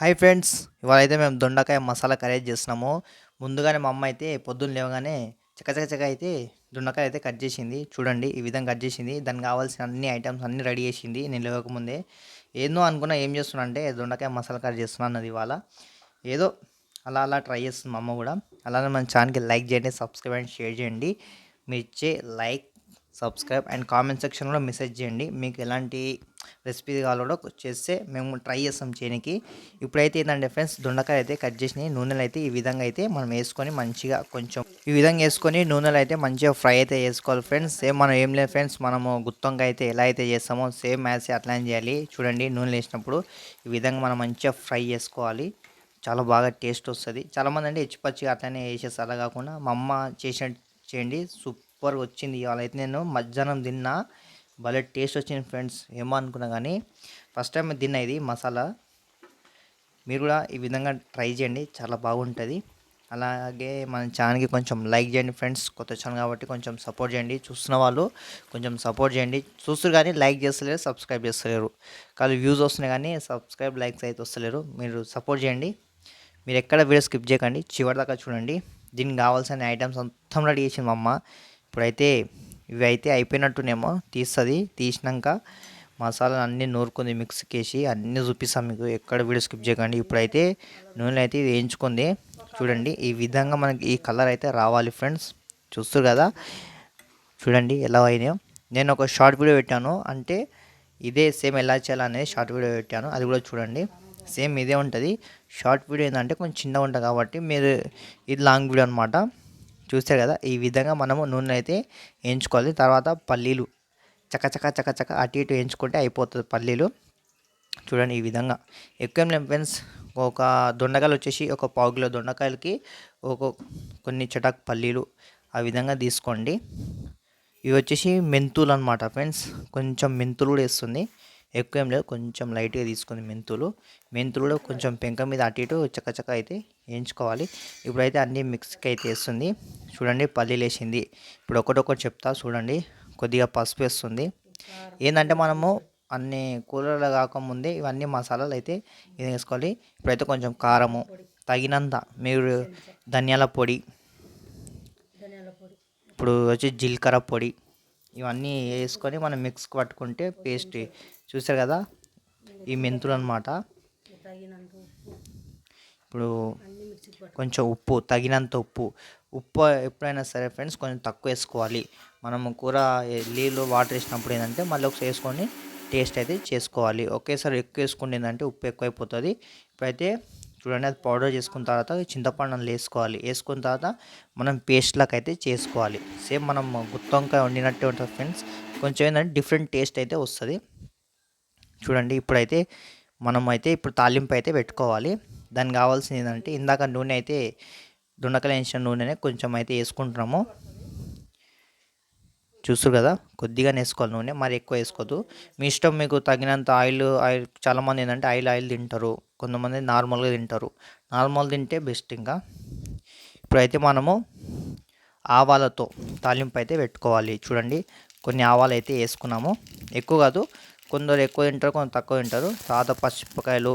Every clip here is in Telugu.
హాయ్ ఫ్రెండ్స్ ఇవాళ అయితే మేము దొండకాయ మసాలా కర్రీ చేస్తున్నాము. ముందుగానే మా అమ్మ అయితే పొద్దున్న లేవగానే చకచకచక అయితే దొండకాయ అయితే కట్ చేసింది. చూడండి ఈ విధంగా కట్ చేసింది. దానికి కావాల్సిన అన్ని ఐటమ్స్ అన్ని రెడీ చేసింది నేను లేవకముందే. ఏందో అనుకున్నా ఏం చేస్తున్నా అంటే దొండకాయ మసాలా కర్రీ చేస్తున్నా అన్నది ఇవాళ. ఏదో అలా అలా ట్రై చేస్తుంది మా అమ్మ కూడా. అలానే మన ఛానల్కి లైక్ చేయండి సబ్స్క్రైబ్ అండ్ షేర్ చేయండి. మీరు ఇచ్చే లైక్ సబ్స్క్రైబ్ అండ్ కామెంట్ సెక్షన్లో మెసేజ్ చేయండి. మీకు ఎలాంటి రెసిపీ కావాలో చేస్తే మేము ట్రై చేస్తాం చేయడానికి ఇప్పుడైతే ఏంటంటే ఫ్రెండ్స్ దొండకాయ అయితే కట్ చేసిన నూనెలు అయితే ఈ విధంగా అయితే మనం వేసుకొని మంచిగా కొంచెం ఈ విధంగా వేసుకొని నూనెలు అయితే మంచిగా ఫ్రై అయితే చేసుకోవాలి ఫ్రెండ్స్. సేమ్ మనం ఏం లేదు ఫ్రెండ్స్ మనము గుత్తంగా అయితే ఎలా అయితే చేస్తామో సేమ్ మ్యాచ్ అట్లానే చేయాలి. చూడండి నూనెలు వేసినప్పుడు ఈ విధంగా మనం మంచిగా ఫ్రై చేసుకోవాలి. చాలా బాగా టేస్ట్ వస్తుంది. చాలామంది అంటే హెచ్చు పచ్చిగా అట్లనే వేసేసి అలా కాకుండా మా అమ్మ చేసినట్టు చేయండి. సూపర్ వచ్చింది ఇవాళ. అయితే నేను మధ్యాహ్నం తిన్నా. భలే టేస్ట్ వచ్చింది ఫ్రెండ్స్ ఏమో అనుకున్నా కానీ ఫస్ట్ టైం తిన్నా ఇది మసాలా. మీరు కూడా ఈ విధంగా ట్రై చేయండి. చాలా బాగుంటుంది. అలాగే మన ఛానల్కి కొంచెం లైక్ చేయండి ఫ్రెండ్స్ కొత్త ఛానల్ కాబట్టి కొంచెం సపోర్ట్ చేయండి. చూస్తున్న వాళ్ళు కొంచెం సపోర్ట్ చేయండి. చూస్తారు కానీ లైక్ చేస్తలేరు సబ్స్క్రైబ్ చేస్తలేరు. కానీ వ్యూస్ వస్తున్నాయి కానీ సబ్స్క్రైబ్ లైక్స్ అయితే వస్తలేరు. మీరు సపోర్ట్ చేయండి. మీరు ఎక్కడ వీడియో స్కిప్ చేయకండి. చివరి దాకా చూడండి. దీనికి కావాల్సిన ఐటమ్స్ మొత్తం రెడీ చేసింది మా అమ్మ. ఇప్పుడైతే ఇవి అయితే అయిపోయినట్టునేమో తీస్తుంది. తీసినాక మసాలా అన్నీ నూరుకుంది మిక్స్కి వేసి అన్నీ చూపిస్తాం మీకు. ఎక్కడ వీడియో స్కిప్ చేయకండి. ఇప్పుడైతే నూనె అయితే వేయించుకుంది. చూడండి ఈ విధంగా మనకి ఈ కలర్ అయితే రావాలి ఫ్రెండ్స్. చూస్తారు కదా? చూడండి ఎలా అయినాయో. నేను ఒక షార్ట్ వీడియో పెట్టాను. అంటే ఇదే సేమ్ ఎలా చేయాలనేది షార్ట్ వీడియో పెట్టాను. అది కూడా చూడండి. సేమ్ ఇదే ఉంటుంది. షార్ట్ వీడియో ఏంటంటే కొంచెం చిన్నగా ఉంటుంది కాబట్టి మీరు ఇది లాంగ్ వీడియో అనమాట చూస్తారు కదా ఈ విధంగా మనము నూనె అయితే వేయించుకోవాలి తర్వాత పల్లీలు చకచక చకచక అటు ఇటు వేయించుకుంటే అయిపోతుంది పల్లీలు. చూడండి ఈ విధంగా. ఎక్కువ ఏం ఫ్రెండ్స్ ఒక దొండకాయలు వచ్చేసి ఒక పావు కిలో దొండకాయలకి ఒక కొన్ని చటాక్ పల్లీలు ఆ విధంగా తీసుకోండి. ఇవి వచ్చేసి మెంతులు అనమాట ఫ్రెండ్స్ కొంచెం మెంతులు కూడా వేస్తుంది. ఎక్కువ ఏం లేదు కొంచెం లైట్గా తీసుకుంది మెంతులు. మెంతులు కూడా కొంచెం పెంక మీద అటు ఇటు చకచక అయితే వేయించుకోవాలి. ఇప్పుడైతే అన్నీ మిక్స్కి అయితే వేస్తుంది. చూడండి పల్లీలు వేసింది ఇప్పుడు ఒకటొకటి చెప్తా చూడండి. కొద్దిగా పసుపు వేస్తుంది. ఏంటంటే మనము అన్ని కూరలు కాకముందే ఇవన్నీ మసాలాలు అయితే ఇది వేసుకోవాలి. ఇప్పుడైతే కొంచెం కారము తగినంత మీరు ధనియాల పొడి ఇప్పుడు వచ్చి జీలకర్ర పొడి ఇవన్నీ వేసుకొని మనం మిక్స్ పట్టుకుంటే పేస్ట్ చూసారు కదా? ఈ మెంతులు అనమాట ఇప్పుడు కొంచెం ఉప్పు తగినంత ఉప్పు. ఉప్పు ఎప్పుడైనా సరే ఫ్రెండ్స్ కొంచెం తక్కువ వేసుకోవాలి. మనం కూర నీళ్ళు వాటర్ వేసినప్పుడు ఏంటంటే మళ్ళీ ఒకసారి వేసుకొని టేస్ట్ అయితే చేసుకోవాలి. ఒకేసారి ఎక్కువ వేసుకుంటే ఏంటంటే ఉప్పు ఎక్కువైపోతుంది. ఇప్పుడైతే చూడండి అది పౌడర్ చేసుకున్న తర్వాత చింతపండు వేసుకోవాలి. వేసుకున్న తర్వాత మనం పేస్ట్లకు అయితే చేసుకోవాలి. సేమ్ మనం గుత్తొంకాయ వండినట్టే ఉంటుంది ఫ్రెండ్స్. కొంచెం ఏంటంటే డిఫరెంట్ టేస్ట్ అయితే వస్తుంది. చూడండి ఇప్పుడైతే మనం అయితే ఇప్పుడు తాలింపు అయితే పెట్టుకోవాలి. దానికి కావాల్సింది ఏంటంటే ఇందాక నూనె అయితే దొండకాయలు వేసిన నూనెనే కొంచెం అయితే వేసుకుంటున్నాము. చూస్తారు కదా కొద్దిగా వేసుకోవాలి నూనె మరి ఎక్కువ వేసుకోవద్దు మీ ఇష్టం మీకు తగినంత ఆయిల్ ఆయిల్ చాలామంది ఏంటంటే ఆయిల్ ఆయిల్ తింటారు. కొంతమంది నార్మల్గా తింటారు. నార్మల్ తింటే బెస్ట్ ఇంకా. ఇప్పుడైతే మనము ఆవాలతో తాలింపు అయితే పెట్టుకోవాలి. చూడండి కొన్ని ఆవాలు అయితే వేసుకున్నాము. ఎక్కువ కాదు కొందరు ఎక్కువ తింటారు కొందరు తక్కువ తింటారు. తర్వాత పచ్చిమిరపకాయలు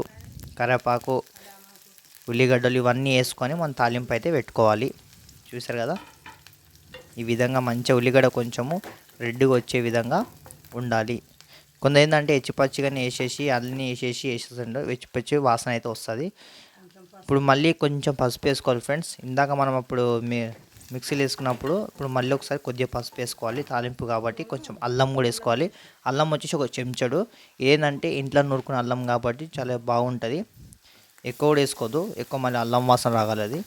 కరివేపాకు ఉల్లిగడ్డలు ఇవన్నీ వేసుకొని మనం తాలింపు అయితే పెట్టుకోవాలి. చూసారు కదా? ఈ విధంగా మంచిగా ఉల్లిగడ్డ కొంచెము రెడ్గా వచ్చే విధంగా ఉండాలి. కొంత ఏంటంటే ఎచ్చిపచ్చిగానే వేసేసి అన్నీ వేసేసి వేసేసండి ఎచ్చిపచ్చి వాసన అయితే వస్తుంది. ఇప్పుడు మళ్ళీ కొంచెం పసుపు వేసుకోవాలి ఫ్రెండ్స్. ఇందాక మనం అప్పుడు మీ మిక్సీలో వేసుకున్నప్పుడు ఇప్పుడు మళ్ళీ ఒకసారి కొద్దిగా పసుపు వేసుకోవాలి. తాలింపు కాబట్టి కొంచెం అల్లం కూడా వేసుకోవాలి. అల్లం వచ్చేసి ఒక చెంచడు. ఏంటంటే ఇంట్లో నూరుకున్న అల్లం కాబట్టి చాలా బాగుంటుంది. ఎక్కువ కూడా వేసుకోవద్దు ఎక్కువ మళ్ళీ అల్లం వాసన రాగాలి అది.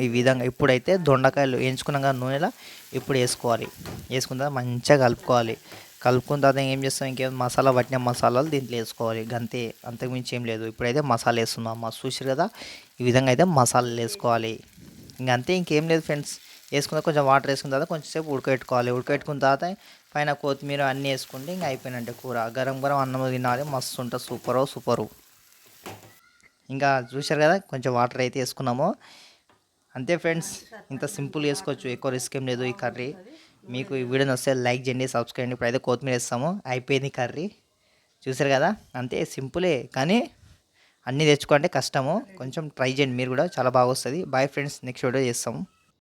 ఈ విధంగా ఇప్పుడైతే దొండకాయలు వేయించుకున్నాక నూనెలో ఇప్పుడు వేసుకోవాలి. వేసుకున్న తర్వాత మంచిగా కలుపుకోవాలి. కలుపుకున్న తర్వాత ఏం చేస్తాం? ఇంకేం మసాలా పట్టిన మసాలాలు దీంట్లో వేసుకోవాలి. అంతే అంతకుమించి ఏం లేదు. ఇప్పుడైతే మసాలా వేస్తున్నాం. మా చూసారు కదా? ఈ విధంగా అయితే మసాలాలు వేసుకోవాలి. ఇంక అంతే ఇంకేం లేదు ఫ్రెండ్స్. వేసుకున్న కొంచెం వాటర్ వేసుకున్న తర్వాత కొంచెం సేపు ఉడకబెట్టుకోవాలి. ఉడకబెట్టుకున్న తర్వాత పైన కొత్తిమీర అన్నీ వేసుకుంటే ఇంకా అయిపోయినట్టే కూర. గరం గరం అన్నం తినాలి. మస్తు ఉంటుంది. Super super. ఇంకా చూశారు కదా కొంచెం వాటర్ అయితే వేసుకున్నాము. అంతే ఫ్రెండ్స్ ఇంత సింపుల్ వేసుకోవచ్చు ఎక్కువ రిస్క్ ఏం లేదు ఈ కర్రీ. మీకు ఈ వీడియో వస్తే లైక్ చేయండి సబ్స్క్రైబ్ చేయండి. ఇప్పుడైతే కొత్తిమీర వేస్తాము అయిపోయింది కర్రీ. చూసారు కదా అంతే సింపులే. కానీ అన్నీ తెచ్చుకుంటే కష్టము. కొంచెం ట్రై చేయండి మీరు కూడా చాలా బాగా వస్తుంది. బాయ్ ఫ్రెండ్స్ నెక్స్ట్ వీడియో చేస్తాము.